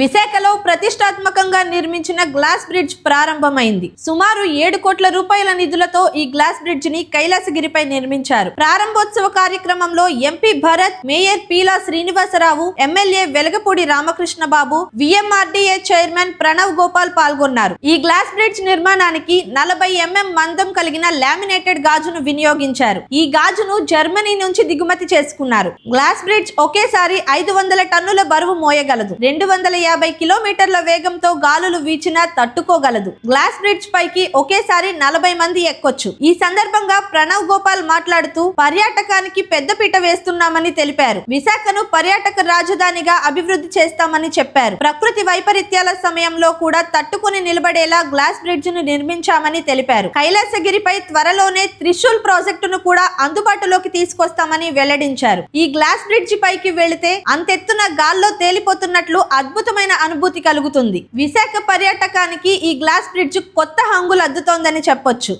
విశాఖలో ప్రతిష్టాత్మకంగా నిర్మించిన గ్లాస్ బ్రిడ్జ్ ప్రారంభమైంది. సుమారు ఏడు కోట్ల రూపాయల నిధులతో ఈ గ్లాస్ బ్రిడ్జ్ని కైలాసగిరిపై నిర్మించారు. ప్రారంభోత్సవ కార్యక్రమంలో MP Bharat mayor Peela Srinivasarao MLA Velagapudi Ramakrishna Babu VMRDA chairman Pranav Gopal పాల్గొన్నారు. ఈ గ్లాస్ బ్రిడ్జ్ నిర్మాణానికి నలభై ఎంఎం మందం కలిగిన లామినేటెడ్ గాజును వినియోగించారు. ఈ గాజును జర్మనీ నుంచి దిగుమతి చేసుకున్నారు. గ్లాస్ బ్రిడ్జ్ ఒకేసారి ఐదు వందల టన్నుల బరువు మోయగలదు. రెండు వందల యాభై కిలోమీటర్ల వేగంతో గాలులు వీచినా తట్టుకోగలదు. గ్లాస్ బ్రిడ్జ్ పైకి ఒకేసారి నలభై మంది ఎక్కొచ్చు. ఈ సందర్భంగా ప్రణవ్ గోపాల్ మాట్లాడుతూ పర్యాటకానికి పెద్దపీట వేస్తున్నామని తెలిపారు. విశాఖను పర్యాటక రాజధానిగా అభివృద్ధి చేస్తామని చెప్పారు. ప్రకృతి వైపరీత్యాల సమయంలో కూడా తట్టుకుని నిలబడేలా గ్లాస్ బ్రిడ్జ్ను నిర్మించామని తెలిపారు. కైలాసగిరిపై త్వరలోనే త్రిశూల్ ప్రాజెక్టును కూడా అందుబాటులోకి తీసుకొస్తామని వెల్లడించారు. ఈ గ్లాస్ బ్రిడ్జి పైకి వెళితే అంతెత్తున గాల్లో తేలిపోతున్నట్లు అద్భుతమైన అనుభూతి కలుగుతుంది. విశాఖ పర్యాటకానికి ఈ గ్లాస్ బ్రిడ్జ్ కొత్త హంగులు అద్దుతోందని చెప్పొచ్చు.